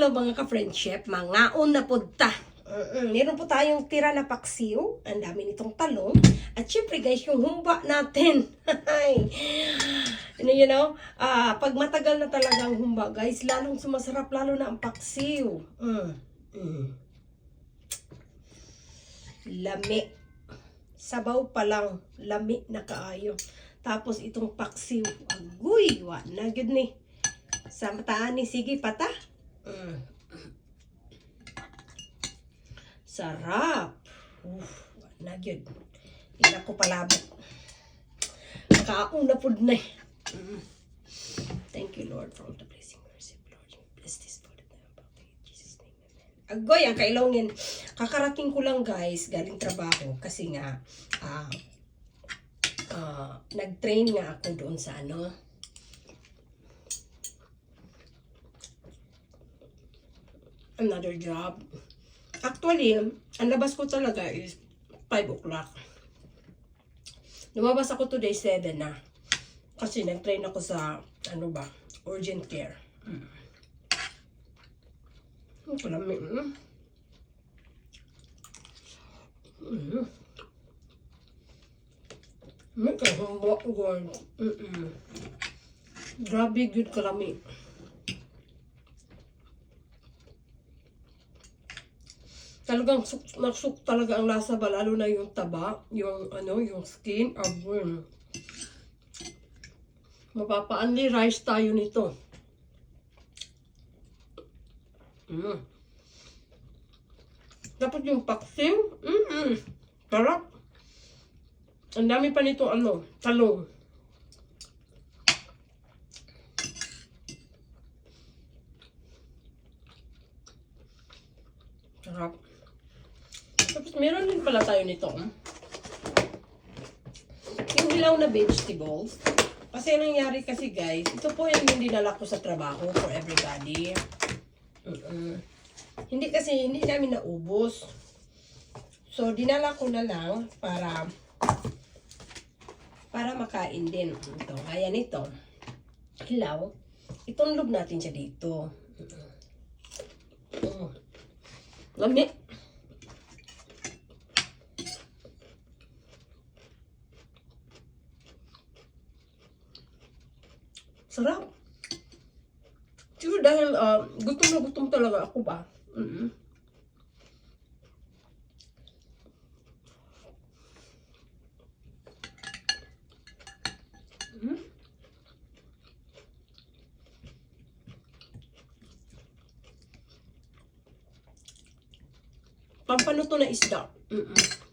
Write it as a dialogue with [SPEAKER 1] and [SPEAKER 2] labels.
[SPEAKER 1] hello mga ka-friendship, mga una po ta. Mm-mm. Meron po tayong tira na paksiw, ang dami nitong talong, at syempre guys, yung humba natin. Ano, you know, ah, pag matagal na talagang humba guys, lalong sumasarap lalo na ang paksiw. Mm. Mm. Lami. Sabaw pa lang, lami na kaayo. Tapos itong paksiw, agoy, wa na gud ni. Sa mataan ni sige pata. Sarap. Uf, na yun. Hindi ko palabok. Kauna po na eh. Mm. Thank you, Lord, for all the blessing, mercy, Lord. Bless this food at the in Jesus' name, amen. Agoy, ang kailongin. Kakarating ko lang, guys, galing trabaho. Kasi nga, ah, ah, nag-train nga ako doon sa ano, another job. Actually, ang labas ko talaga is 5 o'clock. Lumabas ako today 7 na. Kasi nag-train ako sa, ano ba, urgent care. Mm. Ang kalami. Mm. Mm. May kahumbo, God. Mm-mm. Grabe, good kalami. Talagang suk, nasuk talaga ang lasa ba, lalo na yung taba, yung ano, yung skin, abun. Mapapa-only rice tayo nito. Mm. Tapos yung paksim, mm sarap. Ang dami pa nito, ano, talong. Sarap. Tapos meron din pala tayo nito. hmm? Yung hilaw na vegetables. Kasi nangyari kasi guys, ito po yung hindi dinala ko sa trabaho for everybody. Mm-mm. Hindi kasi, hindi namin naubos. So, dinala ko na lang para para makain din. Ito, kaya nito. Hilaw. Itunlog natin siya dito. Mm. Lami. Sarap. Siguro dahil ah, gutom na gutom talaga ako ba. Mm Mm. Pampaluto na isda. Mm-mm.